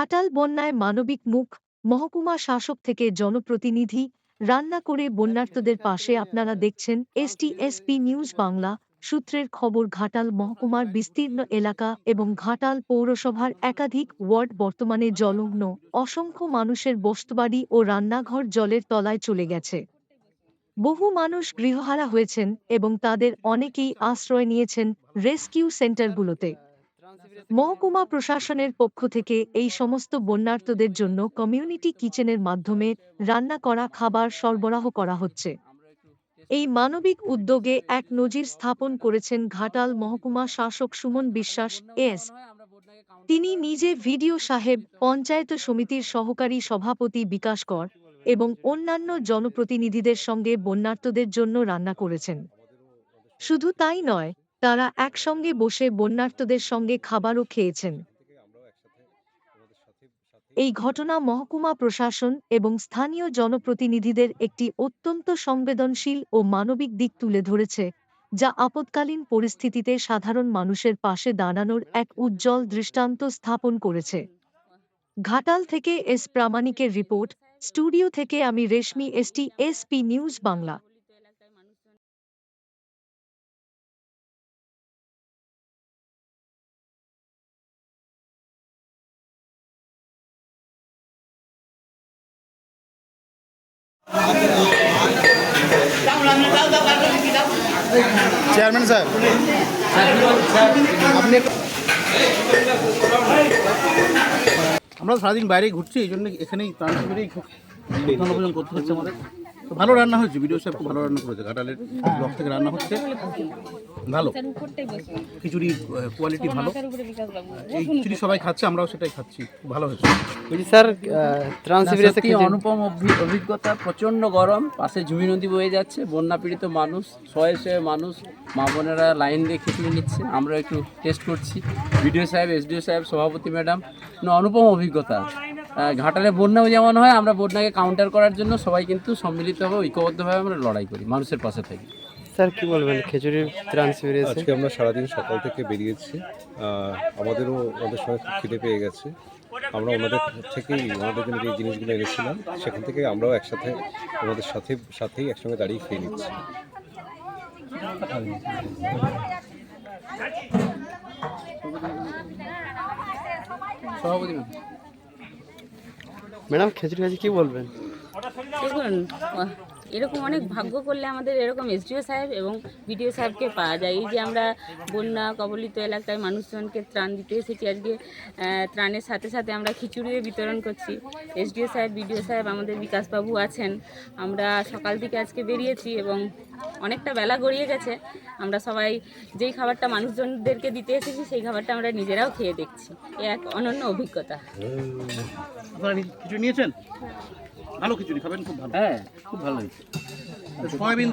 ঘাটাল বন্যায় মানবিক মুখ, মহকুমা শাসক থেকে জনপ্রতিনিধি, রান্না করে বন্যার্তদের পাশে আপনারা দেখছেন এসটিএসপি নিউজ বাংলা, সূত্রের খবর ঘাটাল মহকুমার বিস্তীর্ণ এলাকা এবং ঘাটাল পৌরসভার একাধিক ওয়ার্ড বর্তমানে জলমগ্ন অসংখ্য মানুষের বস্তুবাড়ি ও রান্নাঘর জলের তলায় চলে গেছে। বহু মানুষ গৃহহারা হয়েছেন এবং তাদের অনেকেই আশ্রয় নিয়েছেন রেস্কিউ সেন্টারগুলোতে। মহকুমা প্রশাসনের পক্ষ থেকে এই সমস্ত বন্যার্তদের জন্য কমিউনিটি কিচেনের মাধ্যমে রান্না করা খাবার সরবরাহ করা হচ্ছে। এই মানবিক উদ্যোগে এক নজির স্থাপন করেছেন ঘাটাল মহকুমা শাসক সুমন বিশ্বাস, এস। তিনি নিজে ভিডিও সাহেব, পঞ্চায়েত সমিতির সহকারী সভাপতি বিকাশ কর এবং অন্যান্য জনপ্রতিনিধিদের সঙ্গে বন্যার্তদের জন্য রান্না করেছেন। শুধু তাই নয় তারা একসঙ্গে বসে বন্যার্তদের সঙ্গে খাবারও খেয়েছেন। এই ঘটনা মহকুমা প্রশাসন এবং স্থানীয় জনপ্রতিনিধিদের একটি অত্যন্ত সংবেদনশীল ও মানবিক দিক তুলে ধরেছে, যা আপৎকালীন পরিস্থিতিতে সাধারণ মানুষের পাশে দাঁড়ানোর এক উজ্জ্বল দৃষ্টান্ত স্থাপন করেছে। ঘাটাল থেকে এস প্রামাণিকের রিপোর্ট, স্টুডিও থেকে আমি Reshmi, ST, SP news Bangla. Chairman sir. আপনি আমরা সারাদিন বাইরে ঘুরছি, এই জন্য এখানেই ত্রাণ শিবিরেই করতে হচ্ছে আমাদের তো ভালো রান্না হয়েছে ভিডিও সাহেব খুব ভালো রান্না করেছে ঘাটালের ব্লক থেকে রান্না হচ্ছে। ভালো। খিচুড়ি কোয়ালিটি ভালো। এই খিচুড়ি সবাই খাচ্ছে আমরাও সেটাই খাচ্ছি খুব ভালো হয়েছে। স্যার অনুপম অভিজ্ঞতা প্রচণ্ড গরম পাশে ঝুমি নদী বয়ে যাচ্ছে বন্যা পীড়িত মানুষ শয়ে শয়ে মানুষ মা বোনেরা লাইন দিয়ে খিচুড়ি নিচ্ছে আমরা একটু টেস্ট করছি। বিডিও সাহেব এসডিও সাহেব সভাপতি ম্যাডাম না অনুপম অভিজ্ঞতা। ঘাটালে বন্যাও যেমন হয় আমরা বন্যাকে কাউন্টার করার জন্য সবাই কিন্তু সম্মিলিতভাবে ঐক্যবদ্ধভাবে আমরা লড়াই করি মানুষের পাশে থাকি। স্যার কি বলবেন? খেচুড়ির ত্রাণ শিবিরে আজকে আমরা সারাদিন সকাল থেকে বেরিয়েছি। আমাদেরও ওনাদের সঙ্গে খিদে পেয়ে গেছে। আমরা ওনাদের থেকেই ওনাদের জন্য যে জিনিসগুলো এনেছিলাম সেখান থেকে আমরাও একসাথে ওনাদের সাথে সাথেই একসঙ্গে দাঁড়িয়ে খেয়ে নিচ্ছি। সভাপতি ম্যাডাম খেচুড়ি কাছে কি বলবেন? দেখুন এরকম অনেক ভাগ্য করলে আমাদের এরকম এসডিও সাহেব এবং বিডিও সাহেবকে পাওয়া যায়। এই যে আমরা বন্যা, কবলিত এলাকায় মানুষজনকে ত্রাণ দিতে এসেছি আজকে ত্রাণের সাথে সাথে আমরা খিচুড়িও বিতরণ করছি। এসডিও সাহেব বিডিও সাহেব আমাদের বিকাশবাবু আছেন। আমরা সকাল থেকে আজকে বেরিয়েছি এবং অনেকটা বেলা গড়িয়ে গেছে। আমরা সবাই যেই খাবারটা মানুষজনদেরকে দিতে এসেছি সেই খাবারটা আমরা নিজেরাও খেয়ে দেখছি। এ এক অনন্য অভিজ্ঞতা। আপনারা খিচুড়ি নিয়েছেন? ভালো খিচুড়ি খাবেন খুব ভালো। হ্যাঁ খুব ভালো হয়েছে। সয়াবিন